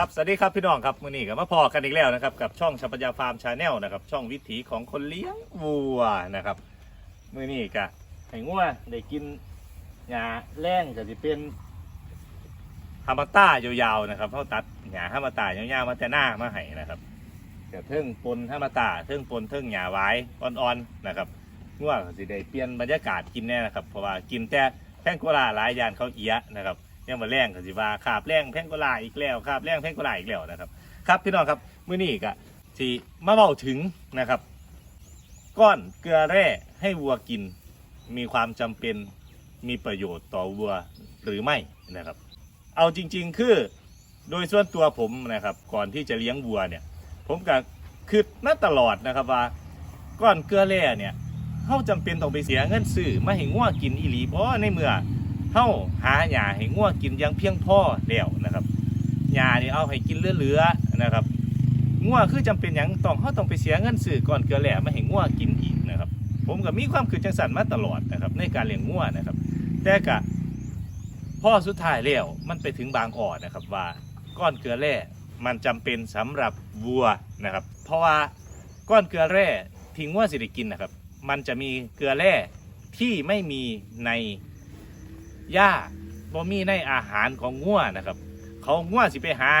ครับ สวัสดีครับพี่น้องครับมื้อนี้ก็มาพอกันอีกแล้วนะครับ กับช่องชัพยาฟาร์มชาแนลนะครับ ช่องวิถีของคนเลี้ยงวัวนะครับมื้อนี้ก็ให้งัวได้กินหญ้าแรงก็สิเป็นฮามาต้ายาวๆนะครับเขาตัดหญ้าฮามาต้ายาวๆมาแต่หน้ามาให้นะครับก็เทิงปนฮามาต้าเทิงปนเทิงหญ้าไว้อ่อนๆนะครับงัวก็สิได้เปลี่ยนบรรยากาศกินแน่นะครับเพราะว่ากินแต่แพงโกลาหลายยานเขาเอียะนะครับ ยังมาแรงก็สิว่าขาบแรงแพงกว่าลอีกแล้วขาบแรงแพงกว่าลอีกแล้วนะครับ ครับพี่น้องครับมื้อนี้ก็ที่มาเบ้าถึงนะครับ ก้อนเกลือแร่ให้วัวกิน มีความจำเป็นมีประโยชน์ต่อวัวหรือไม่นะครับ เอาจริง ๆ คือโดยส่วนตัวผมนะครับ ก่อนที่จะเลี้ยงวัวเนี่ย ผมก็คือมาตลอดนะครับว่าก้อนเกลือแร่เนี่ยเขาจำเป็นต้องไปเสียเงินซื้อมาให้งัวกินอีหลีเพราะในเมื่อ เฮาหาหญ้าให้งัวกินอยังเพียงพอแล้วนะครับหญ้านี่เอาให้กินเหลือๆนะครับงัวคือจำเป็นหยังต้องเฮาต้องไปเสียเงินซื้อก่อนเกลือแหล่มาให้งัวกินอีกนะครับ ผมก็มีความคือจังสันมาตลอดนะครับ ในการเลี้ยงงัวนะครับ แต่ก็พ่อสุดท้ายแล้วมันไปถึงบางอ่อนนะครับว่าก้อนเกลือแร่มันจำเป็นสำหรับวัวนะครับ เพราะว่าก้อนเกลือแร่ที่งัวสิได้กินนะครับ มันจะมีเกลือแร่ที่ไม่มีใน หญ้าบ่มีในอาหารของงัวนะครับ เขางัวสิไปหา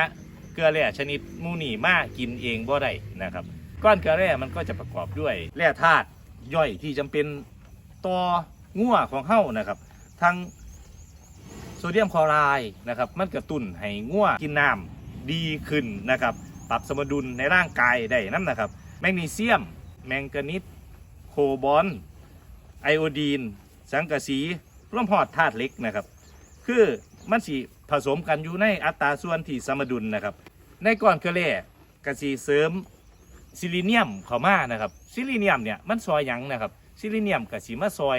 เกลือแร่ชนิดมูนี่มากินเองบ่ได้นะครับ ก้อนเกลือแร่มันก็จะประกอบด้วยแร่ธาตุย่อยที่จำเป็นต่องัวของเฮานะครับ ทั้งโซเดียมคลอไรด์นะครับ มันกระตุ้นให้งัวกินน้ำดีขึ้นนะครับ ปรับสมดุลในร่างกายได้นั่นนะครับ แมกนีเซียม แมงกานีสโคบอลไอโอดีน สังกะสี ร่วมหอดธาตุเหล็กนะครับ คือมันสีผสมกันอยู่ในอัตราส่วนที่สมดุลนะครับ ในก้อนเกลือแร่กะสีเสริมซิลิเนียมเข้ามานะครับซิลิเนียมเนี่ยมันซอยหยังนะครับซิลิเนียมกะสีมาซอย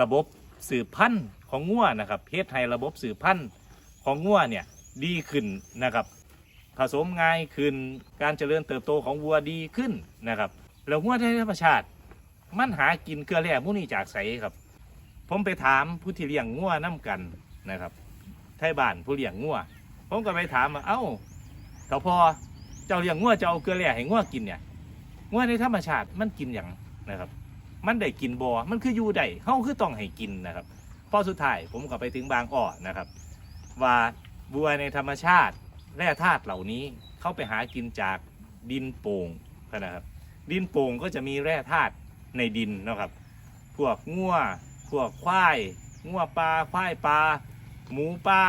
ระบบสืบพันธุ์ของงัวนะครับเฮ็ดให้ระบบสืบพันธุ์ของงัวเนี่ยดีขึ้นนะครับผสมง่ายขึ้นการเจริญเติบโตของวัวดีขึ้นนะครับแล้วงัวในธรรมชาติ มันหากินเกลือแร่พวกนี้จากไสครับ ผมไปถามผู้ที่เลี้ยงงัวน้ากันนะครับไทยบ้านผู้เลี้ยงงัวผมก็ไปถามว่าเอ้าเถ้าพอเจ้าเลี้ยงงัวจะเอาเกลือแร่ให้งัวกินเนี่ยงัวในธรรมชาติมันกินอย่างนะครับ มันได้กินบอมันคืออยู่ได้เขาคือต้องให้กินนะครับพอสุดท้ายผมก็ไปถึงบางอ้อนะครับ ว่าบัวในธรรมชาติแร่ธาตุเหล่านี้เข้าไปหากินจากดินโป่งนะครับ ดินโป่งก็จะมีแร่ธาตุในดินนะครับ พวกงัว พวกควายงัวปลาควายปลาหมูปลา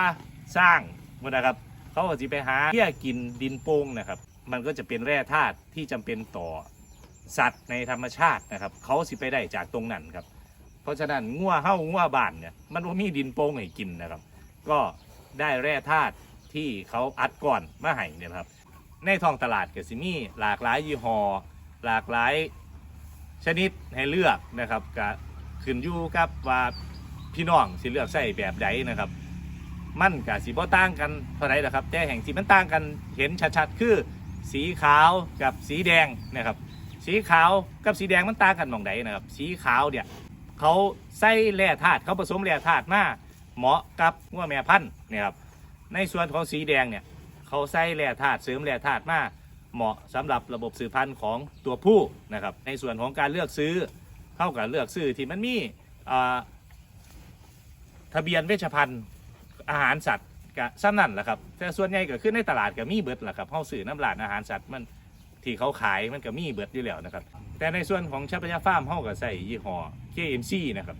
สร้างหมดนะครับ เขาก็จะไปหาเที่ยกินดินโป่งนะครับ มันก็จะเป็นแร่ธาตุที่จำเป็นต่อสัตว์ในธรรมชาตินะครับ เขาสิไปได้จากตรงนั้นครับ เพราะฉะนั้นงัวเห่างัวบ้านเนี่ยมันบ่มีดินโป่งให้กินนะครับ ก็ได้แร่ธาตุที่เขาอัดก่อนมาให้เนี่ยนะครับ ในท้องตลาดก็สิมีหลากหลายยี่ห้อหลากหลายชนิดให้เลือกนะครับก็ ขึ้นอยู่กับว่าพี่น้องสิเลือกใส่แบบใดนะครับ มันกับสีบ่ต่างกันเท่าไหร่นะครับ แต่แห่งสีมันต่างกันเห็นชัดๆคือสีขาวกับสีแดงนะครับ สีขาวกับสีแดงมันต่างกันมองใดนะครับ สีขาวเนี่ยเขาใส่แร่ธาตุเขาผสมแร่ธาตุมาเหมาะกับงัวแม่พันธุ์นะครับในส่วนของสีแดงเนี่ยเขาใส่แร่ธาตุเสริมแร่ธาตุมาเหมาะสำหรับระบบสืบพันธุ์ของตัวผู้นะครับ ในส่วนของการเลือกซื้อ เข้ากับเลือกซื้อที่มันมีทะเบียนเวชภัณฑ์อาหารสัตว์กับซ้ำนั่นแหละครับแต่ส่วนใหญ่ก็ขึ้นในตลาดก็มีเบิดแหละครับเข้าซื้อน้ำลาดอาหารสัตว์มันที่เขาขายมันก็มีเบิดอยู่แล้วนะครับ แต่ในส่วนของชัพยาฟาร์มเขาก็ใส่ยี่ห้อ KMC นะครับ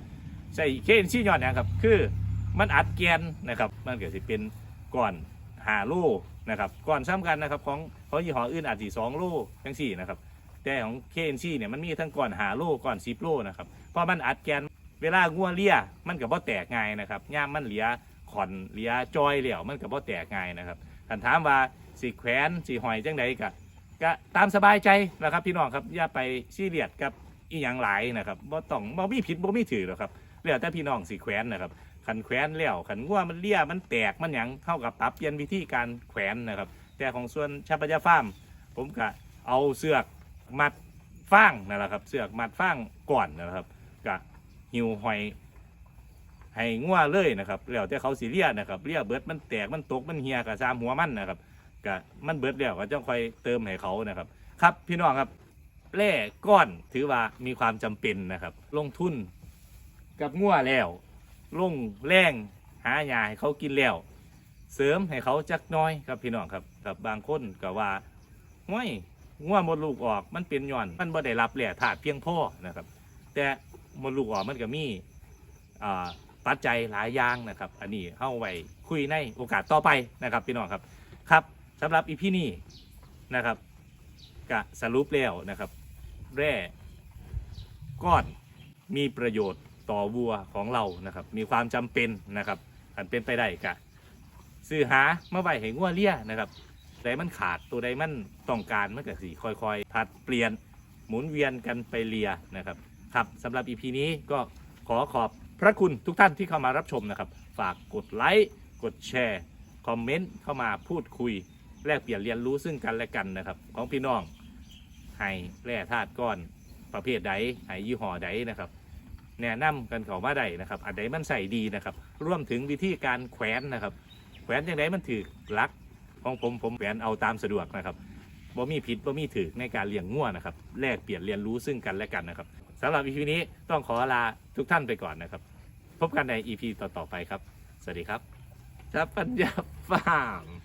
ใส่ KMC ยอดนะครับคือมันอัดแกนนะครับมันก็สิเป็นก่อนหาโลนะครับก่อนซ้ำกันนะครับของของยี่ห้ออื่นอาจจะสองโลทั้งสี่นะครับ แต่ของ KNC เนี่ยมันมีทั้งก่อนหาโลก่อนสิบโลนะครับเพราะมันอัดแกนเวลางัวเลียมันกับบ่แตกง่ายนะครับย่ามมันเหลียขอนเหลียจอยเหลี่ยวมันกับบ่แตกง่ายนะครับคันถามว่าสีแขวนสีหอยจังใดกะก็ตามสบายใจนะครับพี่น้องครับอย่าไปซีเรียสกับอีหยังหลายนะครับบ่ต้องบ่มีผิดบ่มีถือหรอกครับแล้วแต่พี่น้องสีแขวนนะครับขันแขวนแล้วขันง่วมันเลี่ยมันแตกมันหยังเข้ากับปรับเปลี่ยนวิธีการแขวนนะครับ แต่ของส่วนชาปยาฟาร์มผมก็เอาเสือก มัดฟางนั่นแหละครับ เสือกมัดฟางก่อนนะครับกะหิวหอยให้ง่วเลยนะครับแล้วแต่เขาสีเลียนะครับเลียเบิดมันแตกมันตกมันเหียกับซามหัวมันนะครับก็มันเบิดแล้วก็จ้องคอยเติมให้เขานะครับ ครับพี่น้องครับแร่ก้อนถือว่ามีความจำเป็นนะครับ ลงทุนกับงัวแล้วลงแรงหายาให้เขากินแล้ว เสริมให้เขาจักน้อยครับพี่น้องครับกับบางคนก็ว่าห้วย งัวมดลูกออกมันเป็นย้อน มันบ่ได้รับแหล่ธาตุเพียงพอนะครับ แต่มดลูกออกมันก็มีปัจจัยหลายอย่างนะครับ อันนี้เข้าไว้คุยในโอกาสต่อไปนะครับพี่น้องครับครับสำหรับอีพี่นี้นะครับกะสรุปแล้วนะครับ แร่ก้อนมีประโยชน์ต่อวัวของเรานะครับ มีความจำเป็นนะครับอันเป็นไปได้กะซื้อหามาไว้ให้งัวเลี้ยนะครับ ดมันขาดตัวใดมันต้องการมันก็สิค่อยๆผัดเปลี่ยนหมุนเวียนกันไปเลียนะครับครับสำหรับ EP นี้ก็ขอขอบพระคุณทุกท่านที่เข้ามารับชมนะครับ ฝากกดไลค์กดแชร์คอมเมนต์เข้ามาพูดคุย แลกเปลี่ยนเรียนรู้ซึ่งกันและกันนะครับ ของพี่น้องให้แร่ธาตุก้อนประเภทใดให้ยี่ห้อใดนะครับ แนะนำกันเขามาได้นะครับ อันใดมันใส่ดีนะครับ รวมถึงวิธีการแขวนนะครับ แขวนยังไงมันถือลัก ของผมผมแขวนเอาตามสะดวกนะครับบ่มีผิดบ่มีถือในการเลี้ยงง่วนะครับแลกเปลี่ยนเรียนรู้ซึ่งกันและกันนะครับสำหรับ EP นี้ต้องขอลาทุกท่านไปก่อนนะครับ พบกันใน EP ต่อๆไปครับ สวัสดีครับจับปัญญาฟาร์ม